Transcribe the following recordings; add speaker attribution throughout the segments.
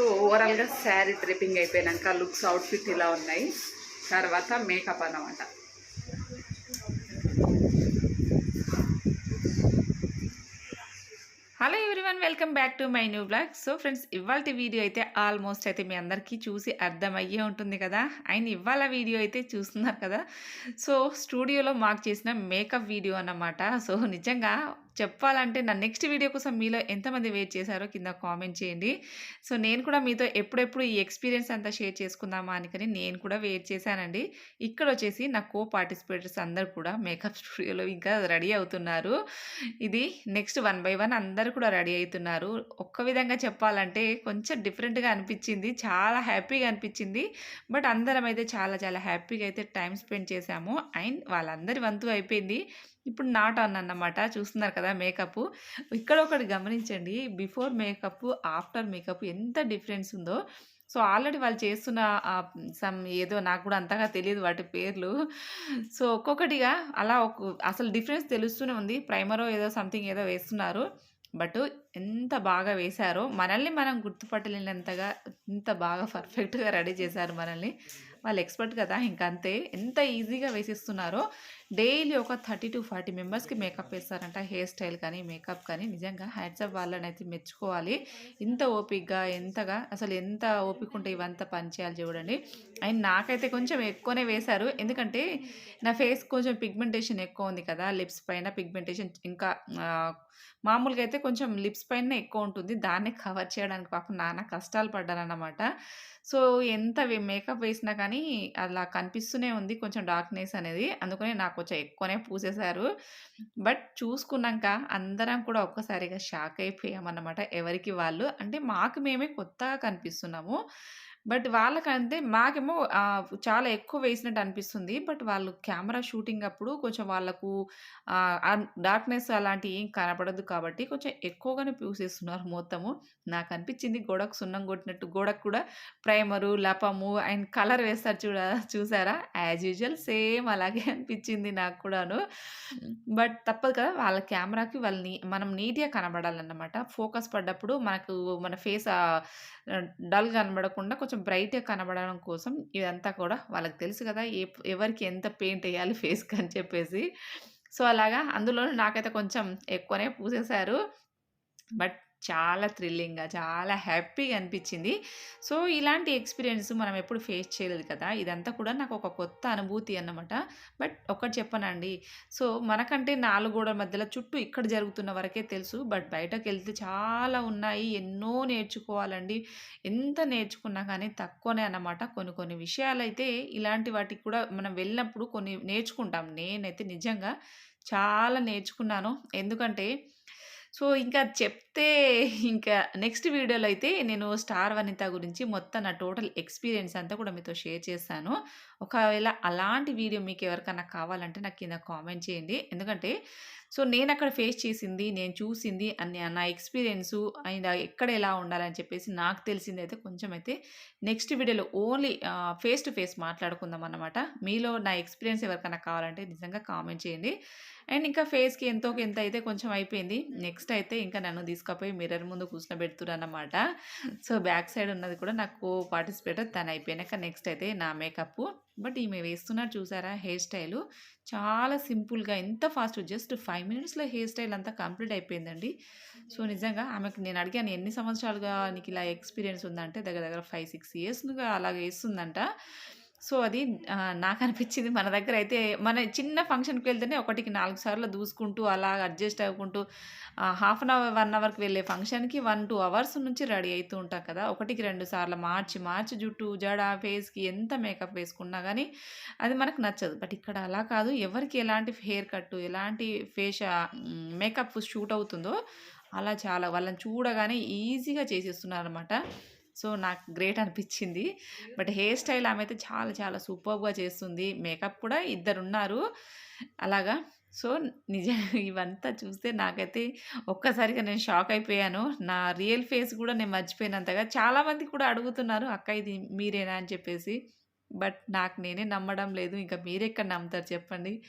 Speaker 1: So ఓవరాల్గా sari draping అయిపోయాక looks outfit ఇలా ఉన్నాయి. తర్వాత మేకప్ అన్నమాట. Hello everyone welcome back to my new blog so friends ఇవాళ వీడియో అయితే ఆల్మోస్ట్ అయితే మీ అందరికీ చూసి అర్థమయ్యే ఉంటుంది కదా. ఆయన ఇవాళ వీడియో అయితే చూస్తున్నారు కదా. సో స్టూడియోలో మాకు చేసిన మేకప్ వీడియో అన్నమాట. సో నిజంగా చెప్పాలంటే నా నెక్స్ట్ వీడియో కోసం మీలో ఎంతమంది వెయిట్ చేశారో కింద కామెంట్ చేయండి. సో నేను కూడా మీతో ఎప్పుడెప్పుడు ఈ ఎక్స్పీరియన్స్ అంతా షేర్ చేసుకుందామా అనుకని నేను కూడా వెయిట్ చేశానండి. ఇక్కడ వచ్చేసి నా కో పార్టిసిపేటర్స్ అందరు కూడా మేకప్ స్టూడియోలో ఇంకా రెడీ అవుతున్నారు. ఇది నెక్స్ట్ వన్ బై వన్ అందరు కూడా రెడీ అవుతున్నారు. ఒక్క విధంగా చెప్పాలంటే కొంచెం డిఫరెంట్గా అనిపించింది చాలా హ్యాపీగా అనిపించింది. బట్ అందరం అయితే చాలా చాలా హ్యాపీగా అయితే టైం స్పెండ్ చేశాము. అండ్ వాళ్ళందరి వంతు అయిపోయింది. ఇప్పుడు నా టర్న్ అన్నమాట. చూస్తున్నారు కదా మేకప్. ఇక్కడ ఒకటి గమనించండి. బిఫోర్ మేకప్ ఆఫ్టర్ మేకప్ ఎంత డిఫరెన్స్ ఉందో. సో ఆల్రెడీ వాళ్ళు చేస్తున్న సమ్ ఏదో నాకు కూడా అంతగా తెలియదు వాటి పేర్లు. సో ఒక్కొక్కటిగా అలా ఒక అసలు డిఫరెన్స్ తెలుస్తూనే ఉంది. ప్రైమరో ఏదో సంథింగ్ ఏదో వేస్తున్నారు. బట్ ఎంత బాగా వేశారో మనల్ని మనం గుర్తుపట్టలేనంతగా ఎంత బాగా పర్ఫెక్ట్గా రెడీ చేశారు మనల్ని. వాళ్ళు ఎక్స్పర్ట్ కదా ఇంకంతే. అంతే ఎంత ఈజీగా వేసిస్తున్నారో డైలీ ఒక థర్టీ టు ఫార్టీ మెంబర్స్కి మేకప్ వేస్తారంట. హెయిర్ స్టైల్ కానీ మేకప్ కానీ. నిజంగా హ్యాట్సప్ వాళ్ళని అయితే మెచ్చుకోవాలి. ఇంత ఓపిక్గా ఎంతగా అసలు ఎంత ఓపిక ఉంటే ఇవంతా పని చేయాలి చూడండి. అండ్ నాకైతే కొంచెం ఎక్కువనే వేశారు. ఎందుకంటే నా ఫేస్ కొంచెం పిగ్మెంటేషన్ ఎక్కువ ఉంది కదా. లిప్స్ పైన పిగ్మెంటేషన్ ఇంకా మామూలుగా అయితే కొంచెం లిప్స్ పైన ఎక్కువ ఉంటుంది. దాన్ని కవర్ చేయడానికి పాపం నాన్న కష్టాలు పడ్డారన్నమాట. సో ఎంత మేకప్ వేసినా కానీ అలా కనిపిస్తూనే ఉంది. కొంచెం డార్క్నెస్ అనేది. అందుకనే నాకు కొంచెం ఎక్కువనే పూసేశారు. బట్ చూసుకున్నాక అందరం కూడా ఒక్కసారిగా షాక్ అయిపోయామన్నమాట ఎవరికి వాళ్ళు. అంటే మాకు మేమే కొత్తగా కనిపిస్తున్నాము. బట్ వాళ్ళకంటే మాకేమో చాలా ఎక్కువ వేసినట్టు అనిపిస్తుంది. బట్ వాళ్ళు కెమెరా షూటింగ్ అప్పుడు కొంచెం వాళ్ళకు డార్క్నెస్ అలాంటివి ఏం కనపడదు కాబట్టి కొంచెం ఎక్కువగానే పూసేస్తున్నారు మొత్తము. నాకు అనిపించింది గోడకు సున్నం కొట్టినట్టు. గోడకు కూడా ప్రైమరు లపము అండ్ కలర్ వేస్తారు చూడ చూసారా? యాజ్ యూజువల్ సేమ్ అలాగే అనిపించింది నాకు కూడాను. బట్ తప్పదు కదా వాళ్ళ కెమెరాకి వాళ్ళని మనం నీట్గా కనబడాలన్నమాట. ఫోకస్ పడ్డప్పుడు మనకు మన ఫేస్ డల్ కనబడకుండా కొంచెం కొంచెం బ్రైట్గా కనబడడం కోసం ఇదంతా కూడా వాళ్ళకి తెలుసు కదా ఏ ఎవరికి ఎంత పెయింట్ వేయాలి ఫేస్కి అని చెప్పేసి. సో అలాగా అందులోనూ నాకైతే కొంచెం ఎక్కువనే పూసేశారు. బట్ చాలా థ్రిల్లింగ్గా చాలా హ్యాపీగా అనిపించింది. సో ఇలాంటి ఎక్స్పీరియన్స్ మనం ఎప్పుడు ఫేస్ చేయలేదు కదా! ఇదంతా కూడా నాకు ఒక కొత్త అనుభూతి అన్నమాట. బట్ ఒకటి చెప్పనండి. సో మనకంటే నాలుగు గోడల మధ్యలో చుట్టూ ఇక్కడ జరుగుతున్న వరకే తెలుసు. బట్ బయటకు వెళ్తే చాలా ఉన్నాయి. ఎన్నో నేర్చుకోవాలండి. ఎంత నేర్చుకున్నా కానీ తక్కువనే అన్నమాట. కొన్ని కొన్ని విషయాలు అయితే ఇలాంటి వాటికి కూడా మనం వెళ్ళినప్పుడు కొన్ని నేర్చుకుంటాం. నేనైతే నిజంగా చాలా నేర్చుకున్నాను. ఎందుకంటే సో ఇంకా చెప్తే ఇంకా నెక్స్ట్ వీడియోలో అయితే నేను స్టార్ వనిత గురించి మొత్తం నా టోటల్ ఎక్స్పీరియన్స్ అంతా కూడా మీతో షేర్ చేస్తాను. ఒకవేళ అలాంటి వీడియో మీకు ఎవరికైనా కావాలంటే నాకు కింద కామెంట్ చేయండి. ఎందుకంటే సో నేను అక్కడ ఫేస్ చేసింది నేను చూసింది అన్ని నా ఎక్స్పీరియన్సు అండ్ ఎక్కడ ఎలా ఉండాలని చెప్పేసి నాకు తెలిసింది అయితే కొంచెం అయితే నెక్స్ట్ వీడియోలో ఓన్లీ ఫేస్ టు ఫేస్ మాట్లాడుకుందాం అన్నమాట. మీలో నా ఎక్స్పీరియన్స్ ఎవరికైనా కావాలంటే నిజంగా కామెంట్ చేయండి. అండ్ ఇంకా ఫేస్కి ఎంతో ఎంత అయితే కొంచెం అయిపోయింది. నెక్స్ట్ అయితే ఇంకా నన్ను తీసుకుపోయి మిర్రర్ ముందు కూర్చోబెడుతున్నారు అన్నమాట. సో బ్యాక్ సైడ్ ఉన్నది కూడా నాకు పార్టిసిపేటర్ తను అయిపోయినాక నెక్స్ట్ అయితే నా మేకప్ బట్ ఈమె వేస్తున్నారు చూసారా హెయిర్ స్టైల్. చాలా సింపుల్గా ఎంత ఫాస్ట్ జస్ట్ ఫైవ్ మినిట్స్లో హెయిర్ స్టైల్ అంతా కంప్లీట్ అయిపోయిందండి. సో నిజంగా ఆమెకు నేను అడిగాను ఎన్ని సంవత్సరాలుగా నీకు ఇలా ఎక్స్పీరియన్స్ ఉందంటే? దగ్గర దగ్గర ఫైవ్ సిక్స్ ఇయర్స్గా అలాగ వేస్తుందంట. సో అది నాకు అనిపించింది మన దగ్గర అయితే మన చిన్న ఫంక్షన్కి వెళ్తేనే ఒకటికి నాలుగు సార్లు దూసుకుంటూ అలా అడ్జస్ట్ అవ్వకుంటూ హాఫ్ అన్ అవర్ వన్ అవర్కి వెళ్ళే ఫంక్షన్కి వన్ టూ అవర్స్ నుంచి రెడీ అవుతూ ఉంటాం కదా. ఒకటికి రెండు సార్లు మార్చి మార్చి జుట్టు జడ ఫేస్కి ఎంత మేకప్ వేసుకున్నా కానీ అది మనకు నచ్చదు. బట్ ఇక్కడ అలా కాదు. ఎవరికి ఎలాంటి హెయిర్ కట్ ఎలాంటి ఫేస్ మేకప్ షూట్ అవుతుందో అలా చాలా వాళ్ళని చూడగానే ఈజీగా చేసేస్తున్నారు అనమాట సో నాకు గ్రేట్ అనిపించింది బట్ హెయిర్ స్టైల్ ఆమె అయితే చాలా చాలా సూపర్గా చేస్తుంది. మేకప్ కూడా ఇద్దరు ఉన్నారు అలాగా. సో నిజం ఇవంతా చూస్తే నాకైతే ఒక్కసారిగా నేను షాక్ అయిపోయాను. నా రియల్ ఫేస్ కూడా నేను మర్చిపోయినంతగా చాలామంది కూడా అడుగుతున్నారు అక్క ఇది మీరేనా? అని చెప్పేసి. బట్ నాకు నేనే నమ్మడం లేదు. ఇంకా మీరెక్కడ నమ్ముతారు చెప్పండి.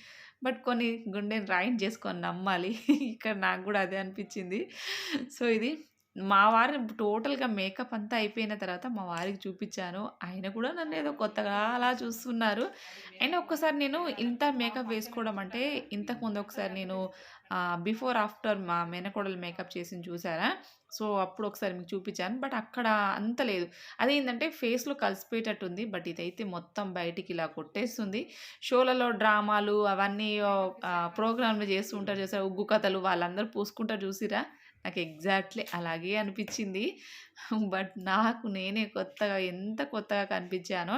Speaker 1: బట్ కొన్ని గుండెని రాయింట్ చేసుకొని నమ్మాలి. ఇక్కడ నాకు కూడా అదే అనిపించింది సో ఇది మా వారిని టోటల్‌గా మేకప్ అంతా అయిపోయిన తర్వాత మా వారికి చూపిచ్చాను. ఆయన కూడా నన్నేదో కొత్తగా అలా చూస్తున్నారు. అయినా ఒక్కసారి నేను ఇంత మేకప్ వేసుకోవడం అంటే ఇంతకుముందు ఒకసారి నేను బిఫోర్, ఆఫ్టర్ మా మేనకోడలు మేకప్ చేసింది చూసారా? సో, అప్పుడు ఒకసారి మీకు చూపిచ్చాను. బట్ అక్కడ అంత లేదు. అదేందంటే ఫేస్‌లో కలిసిపోయేటట్టుంది. బట్ ఇదైతే మొత్తం బయటికి ఇలా కొట్టేస్తుంది. షోలలో డ్రామాలు అవన్నీ ప్రోగ్రామ్‌లు చేస్తూ ఉంటారు చూసారా? ఉగ్గు కథలు వాళ్ళందరూ పూసుకుంటారు చూసిర్రా? నాకు ఎగ్జాక్ట్‌లీ అలాగే అనిపించింది బట్ నాకు నేనే కొత్తగా ఎంత కొత్తగా కనిపించానో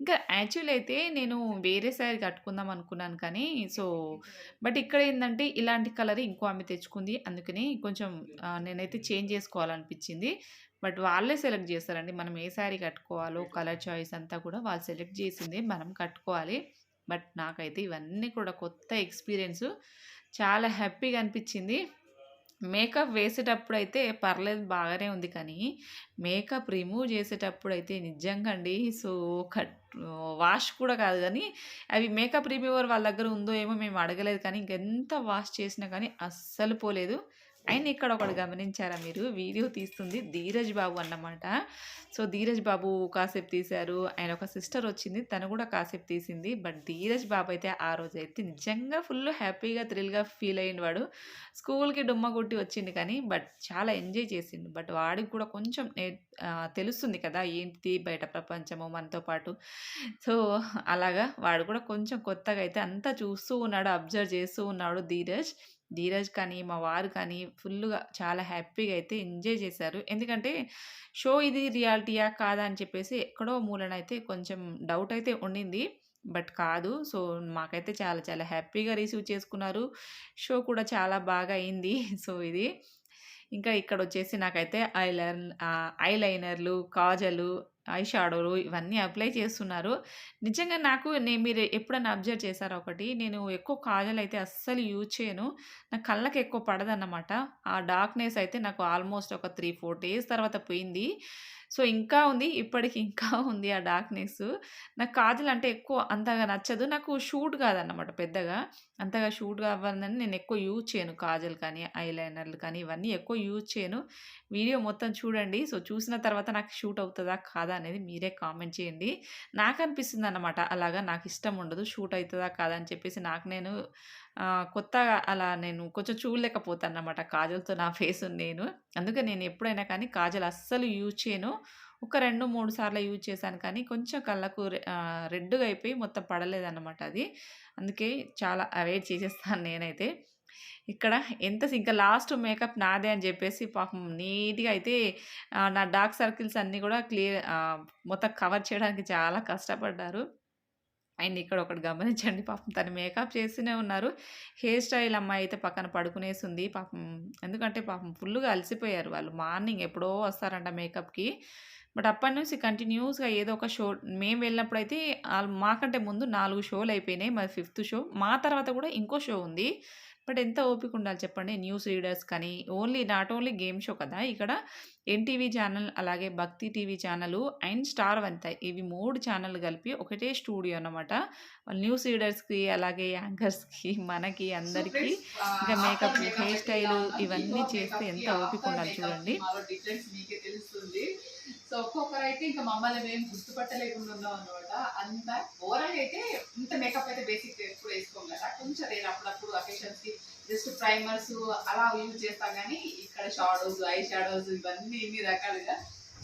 Speaker 1: ఇంకా యాక్చువల్లీ అయితే నేను వేరే శారీ కట్టుకుందాం అనుకున్నాను కానీ సో, బట్ ఇక్కడ ఏంటంటే ఇలాంటి కలర్ ఇంకో ఆమె తెచ్చుకుంది. అందుకని కొంచెం నేనైతే చేంజ్ చేసుకోవాలనిపించింది బట్ వాళ్ళే సెలెక్ట్ చేస్తారండి. మనం ఏ శారీ కట్టుకోవాలో కలర్ చాయిస్ అంతా కూడా వాళ్ళు సెలెక్ట్ చేసింది మనం కట్టుకోవాలి. బట్ నాకైతే ఇవన్నీ కూడా కొత్త ఎక్స్‌పీరియన్సు. చాలా హ్యాపీగా అనిపించింది మేకప్ వేసేటప్పుడు అయితే పర్లేదు బాగానే ఉంది కానీ, మేకప్ రిమూవ్ చేసేటప్పుడు అయితే నిజంగా అండి సో, కట్ వాష్ కూడా కాదు కానీ అవి మేకప్ రిమూవర్ వాళ్ళ దగ్గర ఉందో ఏమో మేము అడగలేదు కానీ, ఇంకెంత వాష్ చేసినా కానీ అస్సలు పోలేదు. అండ్ ఇక్కడ ఒకటి గమనించారా మీరు? వీడియో తీస్తుంది ధీరజ్ బాబు అన్నమాట. సో, ధీరజ్ బాబు కాసేపు తీశారు. ఆయన ఒక సిస్టర్ వచ్చింది. తను కూడా కాసేపు తీసింది. బట్ ధీరజ్ బాబు అయితే ఆ రోజైతే నిజంగా ఫుల్ హ్యాపీగా, థ్రిల్‌గా ఫీల్ అయ్యింది వాడు. స్కూల్‌కి డుమ్మ కొట్టి వచ్చిండు కానీ, బట్ చాలా ఎంజాయ్ చేసిండు. బట్ వాడికి కూడా కొంచెం తెలుస్తుంది కదా! ఏంటిది బయట ప్రపంచము మనతో పాటు. సో, అలాగా వాడు కూడా కొంచెం కొత్తగా అయితే అంతా చూస్తూ ఉన్నాడు. అబ్జర్వ్ చేస్తూ ఉన్నాడు ధీరజ్. ధీరజ్ కానీ, మా వారు కానీ ఫుల్లుగా చాలా హ్యాపీగా అయితే ఎంజాయ్ చేశారు. ఎందుకంటే షో ఇది రియాలిటీయా? కాదా? అని చెప్పేసి ఎక్కడో మూలన అయితే కొంచెం డౌట్ అయితే ఉండింది. బట్ కాదు. సో, మాకైతే చాలా చాలా హ్యాపీగా రిసీవ్ చేసుకున్నారు. షో కూడా చాలా బాగా అయింది. సో, ఇది. ఇంకా ఇక్కడ వచ్చేసి నాకైతే ఐలైన్ ఐలైనర్‌లు, కాజలు, ఐ షాడోలు ఇవన్నీ అప్లై చేస్తున్నారు. నిజంగా నాకు నేను మీరు ఎప్పుడన్నా అబ్జర్వ్ చేశారా ఒకటి? నేను ఎక్కువ కాజల్ అయితే అస్సలు యూజ్ చేయను. నా కళ్ళకి ఎక్కువ పడదన్నమాట. ఆ డార్క్‌నెస్ అయితే నాకు ఆల్మోస్ట్ ఒక 3, 4 డేస్ తర్వాత పోయింది. సో, ఇంకా ఉంది. ఇప్పటికి ఇంకా ఉంది ఆ డార్క్నెస్ నాకు కాజల్ అంటే ఎక్కువ అంతగా నచ్చదు. నాకు షూట్ కాదన్నమాట పెద్దగా. అంతగా షూట్ కావాలని నేను ఎక్కువ యూజ్ చేయను. కాజల్ కానీ, ఐలైనర్‌లు కానీ ఇవన్నీ ఎక్కువ యూజ్ చేయను. వీడియో మొత్తం చూడండి. సో, చూసిన తర్వాత నాకు షూట్ అవుతుందా కాదా? అనేది మీరే కామెంట్ చేయండి. నాకు అనిపిస్తుంది అన్నమాట అలాగా. నాకు ఇష్టం ఉండదు. షూట్ అవుతుందా కాదా? అని చెప్పేసి నాకు నేను కొత్తగా అలా నేను కొంచెం చూడలేకపోతాను అన్నమాట కాజల్‌తో నా ఫేస్ నేను. అందుకే నేను ఎప్పుడైనా కానీ కాజల్ అస్సలు యూజ్ చేయను. ఒక 2, 3 సార్లు యూజ్ చేశాను కానీ కొంచెం కళ్ళకు రెడ్‌గా అయిపోయి మొత్తం పడలేదన్నమాట అది. అందుకే చాలా అవాయిడ్ చేసేస్తాను నేనైతే. ఇక్కడ ఎంత ఇంకా లాస్ట్ మేకప్ నాదే అని చెప్పేసి పాపం నీట్‌గా అయితే నా డార్క్ సర్కిల్స్ అన్నీ కూడా క్లియర్ మొత్తం కవర్ చేయడానికి చాలా కష్టపడ్డారు. అండ్ ఇక్కడ ఒకటి గమనించండి పాపం తను మేకప్ చేస్తూనే ఉన్నారు. హెయిర్ స్టైల్ అమ్మాయి అయితే పక్కన పడుకునేసింది పాపం ఎందుకంటే పాపం ఫుల్లుగా అలసిపోయారు వాళ్ళు. మార్నింగ్ ఎప్పుడో వస్తారంట మేకప్‌కి. బట్ అప్పటి నుంచి కంటిన్యూస్‌గా ఏదో ఒక షో మేము వెళ్ళినప్పుడు అయితే మాకంటే ముందు నాలుగు షోలు అయిపోయినాయి. మరి ఫిఫ్త్ షో. మా తర్వాత కూడా ఇంకో షో ఉంది. బట్ ఎంత ఓపిక ఉండాలి చెప్పండి. న్యూస్ రీడర్స్ కానీ only not only game show కదా! ఇక్కడ ఎన్‌టీవీ ఛానల్, అలాగే భక్తి టీవీ ఛానలు అండ్ స్టార్ వంత ఇవి 3 ఛానల్‌లు కలిపి ఒకటే స్టూడియో అన్నమాట. న్యూస్ రీడర్స్‌కి, అలాగే యాంకర్స్‌కి, మనకి అందరికి ఇంకా మేకప్, హెయిర్ స్టైల్. ఇవన్నీ చేస్తే ఎంత ఓపిక ఉండాలి చూడండి.
Speaker 2: సో ఒక్కొక్కరైతే ఇంకా మమ్మల్ని మేము గుర్తుపట్టలేకుండా ఉన్నాం అంత ఓవరాల్ అయితే ఇంత మేకప్ అయితే బేసిక్ ఎప్పుడు వేసుకోం కదా! కొంచెం నేను అప్పుడప్పుడు అకేషన్స్‌కి జస్ట్ ప్రైమర్స్ అలా యూజ్ చేస్తాం కానీ ఇక్కడ షాడోస్, ఐ షాడోస్ ఇవన్నీ ఇన్ని రకాలుగా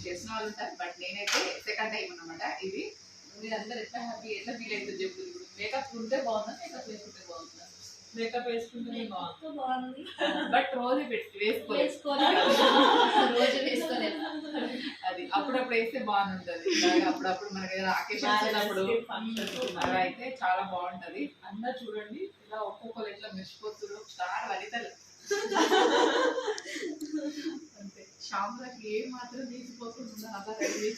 Speaker 2: చేసిన వాళ్ళు ఉంటారు. బట్ నేనైతే సెకండ్ టైం అన్నమాట ఇది. మీరందరూ ఎట్లా హ్యాపీ ఎట్లా ఫీల్ అవుతుంది చెప్పు మేకప్ ఉంటే బాగుందా మేకప్ లేకుంటే బాగుందా
Speaker 3: మేకప్ వేసుకుంటేనే బాగుంది.
Speaker 2: బట్ రోజు పెట్టి వేసుకోలేదు.
Speaker 4: రోజు వేసుకోలేదు.
Speaker 2: అది అప్పుడప్పుడు వేస్తే బాగుంటది. అప్పుడప్పుడు మనకి అకేషన్స్ ఉన్నప్పుడు అలా అయితే చాలా బాగుంటది. అందరు చూడండి ఇలా ఒక్కొక్కరు ఎట్లా మెరిసిపోతున్నారు. స్టార్ వనితలు అంతే. షాంపులకి ఏ మాత్రం తీసిపోకుండా అలా రెడీ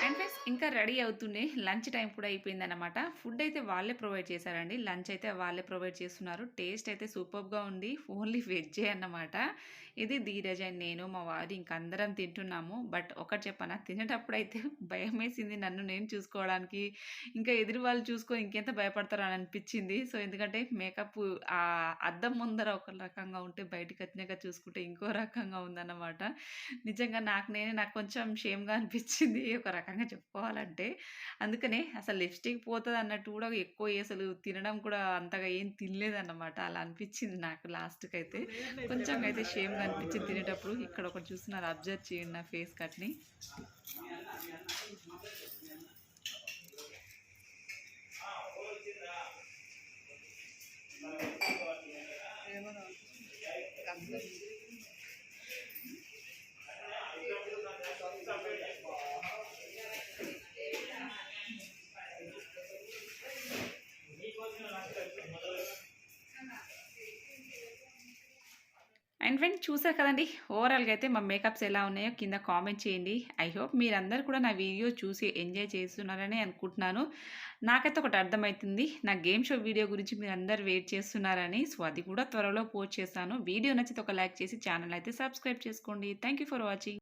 Speaker 1: అండ్ ఫ్రెండ్స్ ఇంకా రెడీ అవుతుండే. లంచ్ టైం కూడా అయిపోయిందన్నమాట. ఫుడ్ అయితే వాళ్ళే ప్రొవైడ్ చేశారండి. లంచ్ అయితే వాళ్ళే ప్రొవైడ్ చేస్తున్నారు. టేస్ట్ అయితే సూపర్గా ఉంది. ఓన్లీ వెజ్జే అన్నమాట. ఇది ధీరజ్ అండ్ నేను మా వారు ఇంక అందరం తింటున్నాము. బట్ ఒకటి చెప్పనా తినేటప్పుడు అయితే భయం వేసింది నన్ను నేను చూసుకోవడానికి. ఇంకా ఎదురు వాళ్ళు చూసుకొని ఇంకెంత భయపడతారో అని అనిపించింది. సో ఎందుకంటే మేకప్ ఆ అద్దం ముందర ఒక రకంగా ఉంటే బయటకు వచ్చినాక చూసుకుంటే ఇంకో రకంగా ఉందన్నమాట. నిజంగా నాకు నేనే నాకు కొంచెం షేమ్గా అనిపించింది. ఒక రకంగా చెప్పుకోవాలంటే అందుకనే అసలు లిప్స్టిక్ పోతుంది అన్నట్టు కూడా ఎక్కువ అసలు తినడం కూడా అంతగా ఏం తినలేదన్నమాట. అలా అనిపించింది నాకు లాస్ట్కి అయితే కొంచెం అయితే షేమ్గా అనిపించింది తినేటప్పుడు. ఇక్కడ ఒకటి చూస్తున్నారు. అబ్జర్వ్ చేయండి నా ఫేస్ కట్ని. అండ్ ఫ్రెండ్స్ చూసారు కదండి ఓవరాల్గా అయితే మా మేకప్స్ ఎలా ఉన్నాయో కింద కామెంట్ చేయండి. ఐ హోప్ మీరందరూ కూడా నా వీడియో చూసి ఎంజాయ్ చేస్తున్నారని అనుకుంటున్నాను. నాకైతే ఒకటి అర్థమవుతుంది నా గేమ్ షో వీడియో గురించి మీరు అందరు వెయిట్ చేస్తున్నారని. సో అది కూడా త్వరలో పోస్ట్ చేస్తాను. వీడియో నచ్చితే ఒక లైక్ చేసి ఛానల్ అయితే సబ్స్క్రైబ్ చేసుకోండి. Thank you for watching